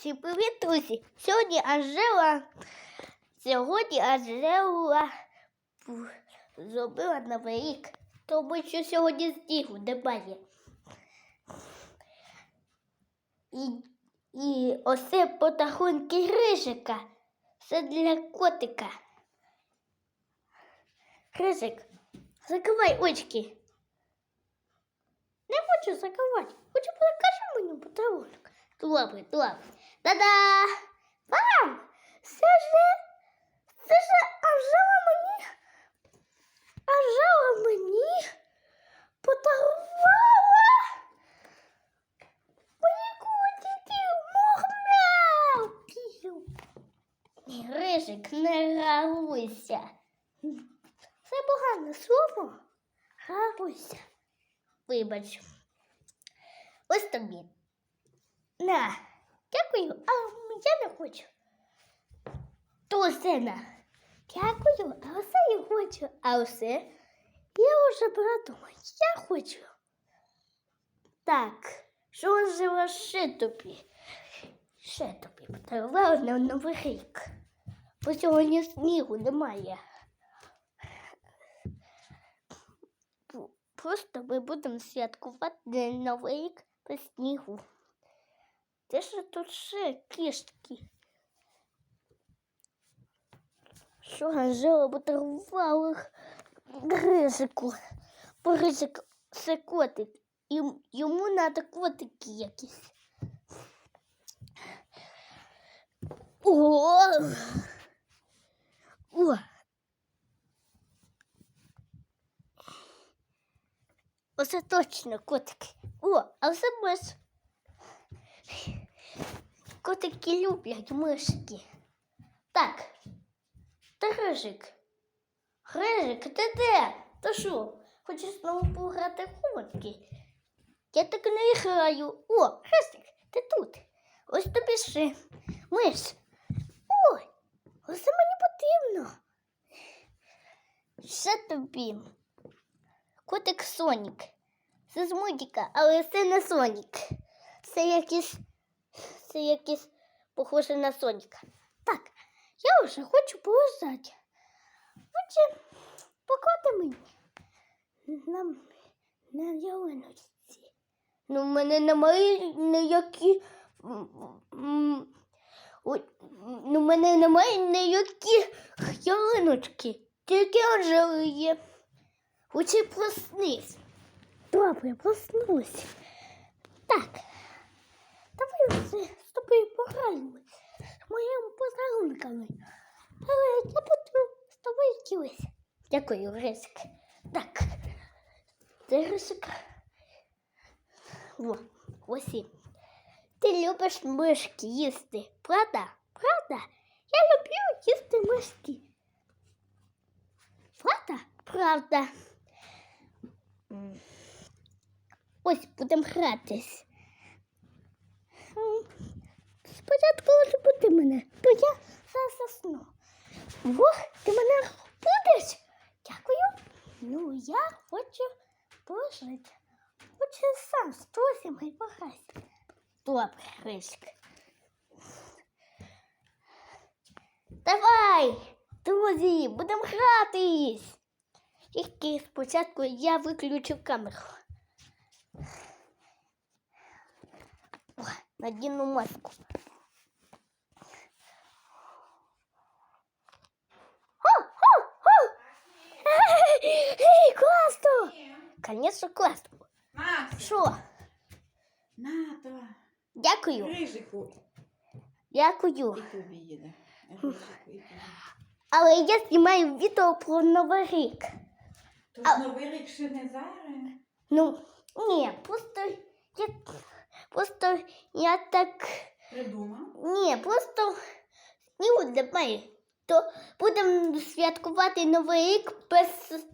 Всім привіт, друзі! Сьогодні Анжела. Сьогодні Анжела зробила новий рік, тому що сьогодні снігу немає. І, і оце потахунки Грижика. Це для котика. Грижик, закривай очки. Не хочу закривати. Хочу покажи мені подарунок. Добре, добре. Та-да! Мам! Це ж це ж Анжела мені Анжела мені подарувала мої котики мохмявків. Грижик, не грауйся. Це погане слово. Грауйся. Вибач. Ось тобі. На, дякую, а я не хочу. То сина. Дякую, а оце я хочу. А оце я вже придумав. Я хочу. Так, що ж ще тобі? Ще тобі подарувала на новий рік. Бо сьогодні снігу немає. Просто ми будемо святкувати новий рік без снігу. Де ж тут ще кістки? Що Анжела подарувала гризику? Гризик це котик. І йому треба котики якісь. О! О! Оце точно котики. О, а це миш. Котики люблять мишки. Так. Та Грижик. Грижик, ти де? Та що? Хочеш знову пограти в? Я так не граю. О, Грижик, ти тут. Ось тобі ще. Миш. Ой, оце мені потрібно. Ще тобі. Котик Сонік. Це з мультика, але це не Сонік. Це якийсь це якийсь похоже на Соніка. Так, я вже хочу полежати. Отже, поклади мені на, на ялиночці. Ну, в мене немає ніякі. Ну, в мене немає ніякі ялиночки. Тільки Анжели є. Хоче проснись. Добре, проснусь. Так. Давай вже з тобою пограємо з моїми подарунками. Але я буду з тобою вчилась. Дякую, Грисик. Так. Ти Грисик. О, ось. Ти любиш мишки їсти, правда? Правда? Я люблю їсти мишки. Правда? Правда. Ось будемо гратись. Спочатку розбуди мене, то я зараз засну. Ох, ти мене будеш? Дякую. Ну, я хочу пожити. Хочу сам з друзями пограти. Добре, Гришик. Давай, друзі, будемо гратись. Тільки спочатку я виключу камеру. О, надіну маску. Конечно, класно. Макс, Що? нато, Дякую. рижику. Дякую. І тобі їде. Рижику, і тобі. Але я знімаю відео про Новий рік. То А- новий рік ще не зараз. Ну, ні, просто я просто я так. Придумав. Ні, просто снігу немає. То будемо святкувати Новий рік без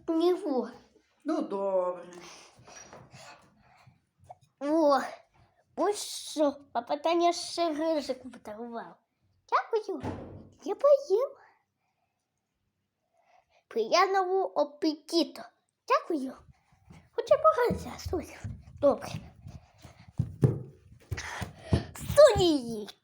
снігу. Ну, добре. О, ось що, а питання ще грижику подарував. Дякую. Я поїм. Приємного апетиту. Дякую. Хоча погратися, Сусів. Добре. Студії.